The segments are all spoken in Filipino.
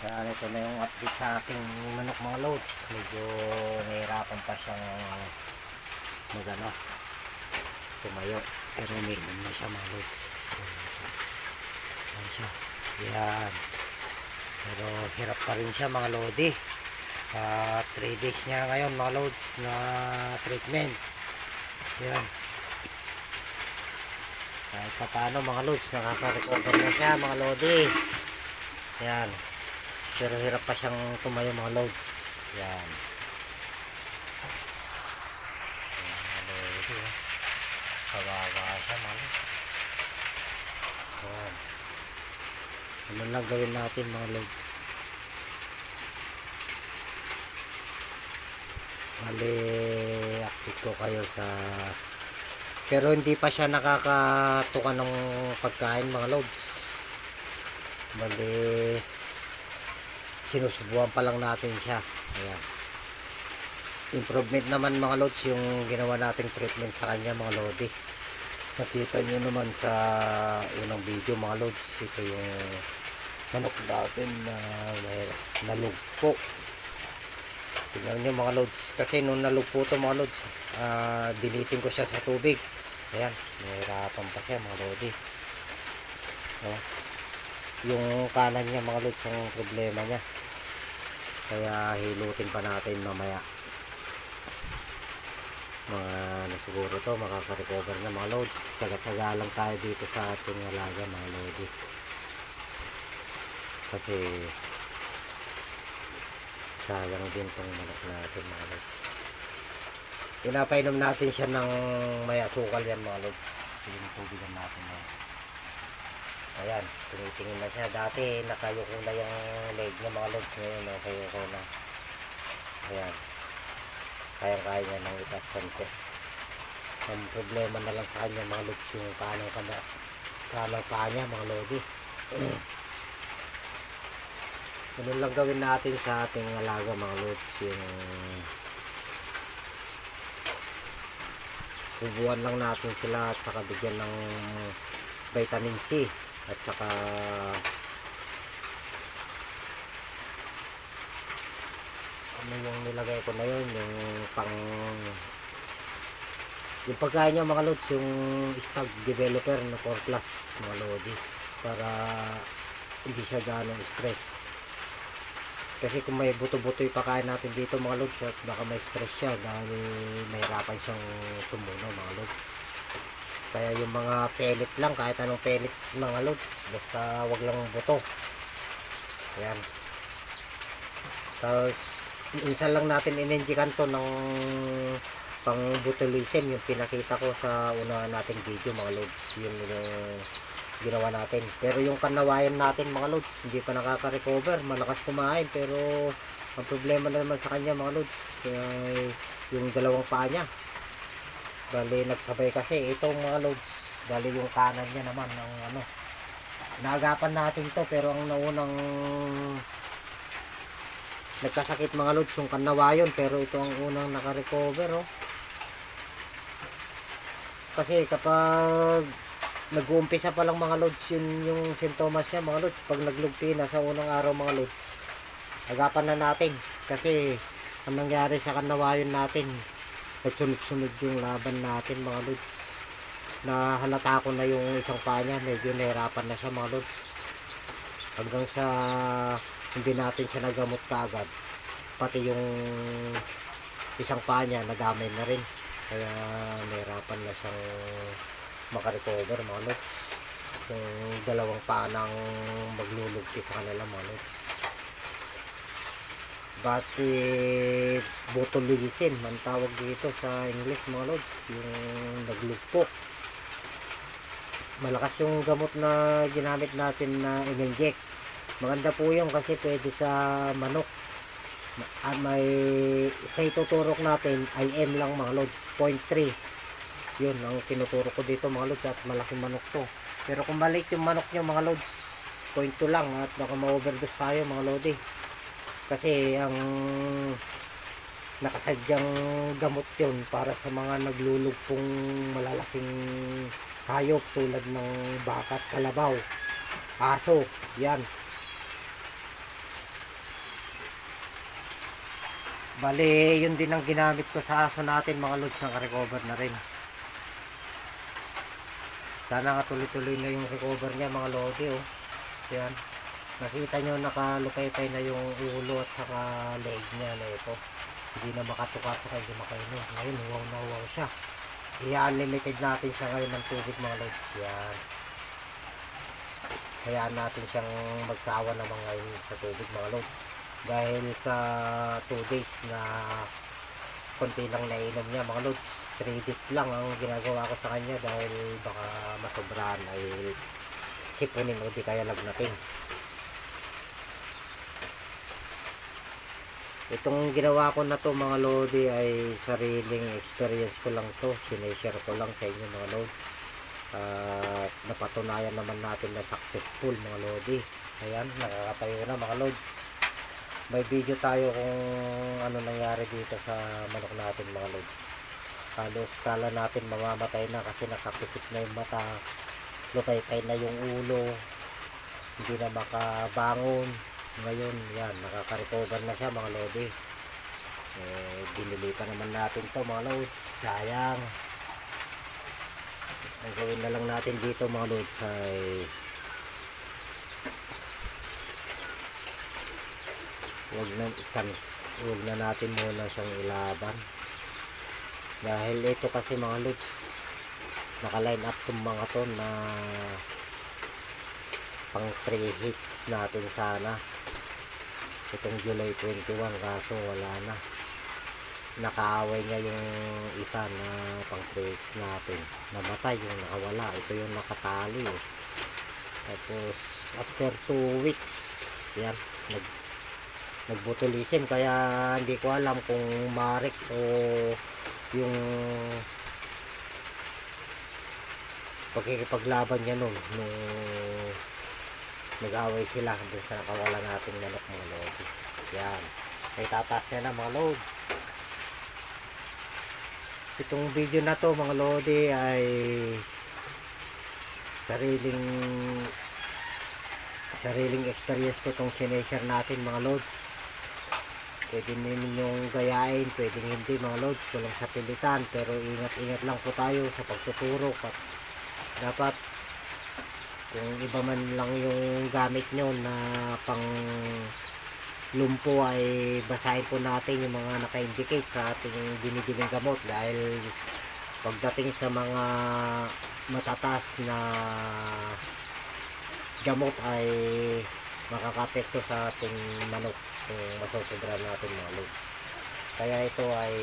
Kaya ito na yung update sa ating manok mga loads. Medyo nahirapan pa siyang magano tumayo. Pero umiinom na siya mga loads. Yan siya. Yan. Pero hirap pa rin siya mga lodi. 3 days niya ngayon mga loads na treatment. Yan. Kahit pa paano mga loads, nakaka-recover na siya mga lodi. Yan. Pero hirap pa siyang tumayo mga loads. Yan. Kawawa siya loads. Yan. Ano lang gawin natin mga loads. Bali, update ko kayo sa pero hindi pa siya nakakatuka ng pagkain mga loads. Bali, sinusubuan pa lang natin siya. Ayan. Improvement naman mga loads yung ginawa nating treatment sa kanya mga lodi. Nakita nyo naman sa unang video mga loads. Ito yung manok natin na may nalugpo. Tingnan nyo mga loads. Kasi nung nalugpo to mga loads, ah dinitin ko siya sa tubig. Ayan, nahirapan pa siya mga lodi. No? Yung kanan niya mga loads ang problema niya. Kaya hilutin pa natin mamaya. Mga ano to, makaka-recover na mga loads. Taga-taga lang tayo dito sa ating alaga mga lodi. Kasi sayang din tong manok natin mga lods. Pinapainom natin siya ng may asukal yan mga lods. Yung tubigan natin yan. Ayan, tumitingin na siya. Dati nakayuko na yung leg niya mga lods. Ngayon okay na. Ayan. Kayang-kaya niya nang itas konti. Ang problema na lang sa kanya mga lods yung kanang kana kanang paa niya mga lodi. Ganun lang gawin natin sa ating alaga mga lods yung subuan lang natin sila at saka bigyan ng vitamin C at saka ano yung nilagay ko na yun? Yung pang yung pagkain niya mga lods yung stag developer na 4 plus mga lodi para hindi siya ganong stress. Kasi kung may buto-buto yung pakain natin dito mga lods at baka may stress siya dahil mahirapan siyang tumuno mga lods kaya yung mga pellet lang kahit anong pellet mga lods basta wag lang buto ayan tapos minsan lang natin ininjikan to ng pang botulism yung pinakita ko sa una nating video mga lods yun yung ginawa natin. Pero yung kanawayan natin mga lods, hindi pa nakaka-recover. Malakas kumain pero ang problema na naman sa kanya mga lods, ay yung dalawang paa niya. Bali nagsabay kasi itong mga lods, bali yung kanan niya naman ng ano. Naagapan natin to pero ang naunang nagkasakit mga lods yung kanawayon pero ito ang unang naka-recover oh. Kasi kapag nag-uumpisa pa lang mga loads yun yung sintomas niya mga loads. Pag naglugpi na sa unang araw mga loads agapan na natin. Kasi ang nangyari sa kanawayon natin nagsunod-sunod yung laban natin mga loads na halata ko na yung isang paa niya medyo nahirapan na siya mga loads hanggang sa hindi natin siya nagamot kaagad pati yung isang paa niya nadamay na rin. Kaya nahirapan na siyang makarecover mga lods. Yung dalawang paanang maglulugti sa kanila mga lods bati botulism ang tawag dito sa English mga lods yung naglugpo. Malakas yung gamot na ginamit natin na in-inject maganda po yun kasi pwede sa manok. At may sa ituturok natin IM lang mga lods 0.3 yun ang tinuturo ko dito mga lods at malaking manok to. Pero kung maliit yung manok nyo mga lods point to lang at baka ma-overdose tayo mga lodi kasi ang nakasadyang gamot yun para sa mga naglulugpong malalaking hayop tulad ng baka at kalabaw. Aso yan. Bali yun din ang ginamit ko sa aso natin. Mga lods nakarecover na rin. Sana nga tuloy tuloy na yung recover niya mga lodi oh. Yan. Nakita nyo nakalupay-pay na yung ulo at saka leg niya na ito. Hindi na makatuka at saka hindi makainom. Ngayon huwaw na huwaw siya. I-unlimited natin siya ngayon ng tubig mga lods. Yan. Hayaan natin siyang magsawa naman ngayon sa tubig mga lods. Dahil sa 2 days na konti lang nainom niya mga lods 3 dip lang ang ginagawa ko sa kanya dahil baka masobrahan ay sipunin o di kaya lagnatin itong ginawa ko na to mga lodi ay sariling experience ko lang to. Sineshare ko lang sa inyo mga lods at napatunayan naman natin na successful mga lodi. Ayan nakakatayo na mga lods may video tayo kung ano nangyari dito sa manok natin mga lods halos tala natin mamamatay na kasi nakapikit na yung mata lupay-pay na yung ulo hindi na makabangon ngayon yan nakaka-recover na siya mga lodi eh binili pa naman natin to mga lods sayang. Ang gawin na lang natin dito mga lods ay wag na wag na natin muna siyang ilaban. Dahil ito kasi mga lods naka-line up tong mga to na pang 3 hits natin sana itong July 21 kaso wala na. Nakaaway niya yung isa na pang 3 hits natin. Namatay yung nakawala. Ito yung nakatali. Tapos after 2 weeks yan nag nagbotulism kaya hindi ko alam kung Marex o yung pagkikipaglaban niya nun nung nag-away sila dun sa nakawala nating manok mga lodi yan. Ay tataas niya na mga loads itong video na to mga lodi ay sariling sariling experience ko tong sineshare natin mga loads pwede ninyong gayain pwedeng hindi mga loads walang sa pilitan pero ingat ingat lang po tayo sa pagtuturo. At dapat kung iba man lang yung gamit nyo na pang lumpo ay basahin po natin yung mga naka-indicate sa ating binibiling gamot dahil pagdating sa mga matatas na gamot ay makakapekto sa ating manok kung masosobra natin mga loads. Kaya ito ay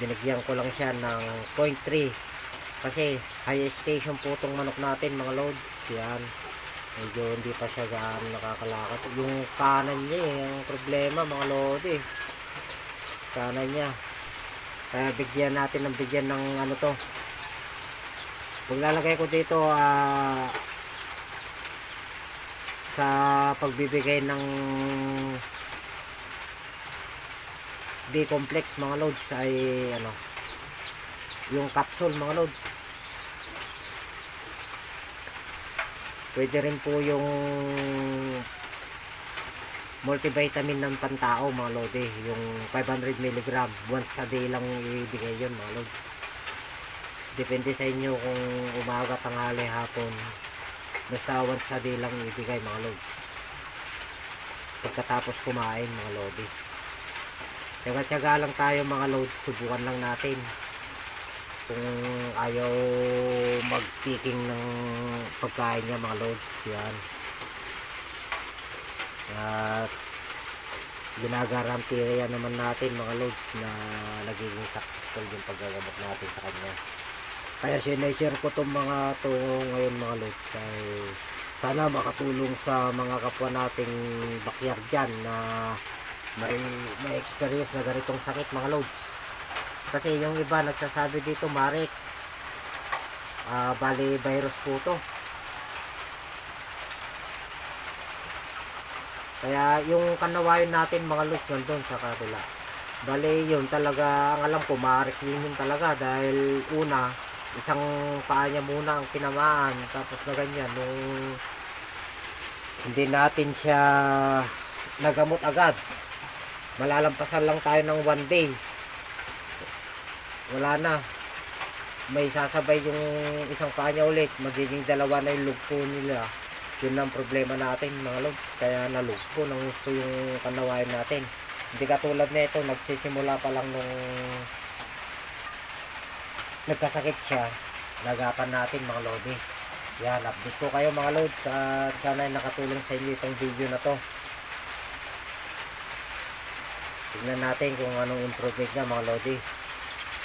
binigyan ko lang siya ng 0.3 kasi high station po itong manok natin mga loads. Yan. Medyo hindi pa siya gaano nakakalakot. Yung kanan niya eh, ang problema mga load eh. Kanan niya. Kaya bigyan natin ng bigyan ng ano to. Paglalagay ko dito ah sa pagbibigay ng B-complex mga loads ay ano yung capsule mga loads pwede rin po yung multivitamin ng pantao mga lodi. Yung 500 mg once a day lang ibigay yun mga loads depende sa inyo kung umaga, tanghali, hapon. Basta once a day lang ibigay mga loads pagkatapos kumain mga lodi. Tyaga-tyaga lang tayo mga loads subukan lang natin kung ayaw mag-picking ng pagkain niya mga loads yan. At ginagarantiya naman natin mga loads na nagiging successful yung paggagamot natin sa kanya. Kaya sineshare ko tong mga to ngayon mga loads ay sana makatulong sa mga kapwa nating backyard dyan na may, may experience na ganitong sakit mga loads kasi yung iba nagsasabi dito Marex ah bali virus po to kaya yung kanawayon natin mga loads nandun sa kabila bali yun talaga ang alam ko Marex din yun talaga dahil una isang paa niya muna ang tinamaan tapos na ganyan nung hindi natin siya nagamot agad. Malalampasan lang tayo ng one day. Wala na. May sasabay yung isang paa niya ulit. Magiging dalawa na yung lugpo nila. Yun ang problema natin mga lods. Kaya nalugpo ng gusto yung kanawain natin. Hindi katulad nito, nagsisimula pa lang nung nagkasakit siya. Nagapan natin mga lodi. Yan, update ko kayo mga lods at sana ay nakatulong sa inyo itong video na to. Tignan natin kung anong improvement niya mga lodi.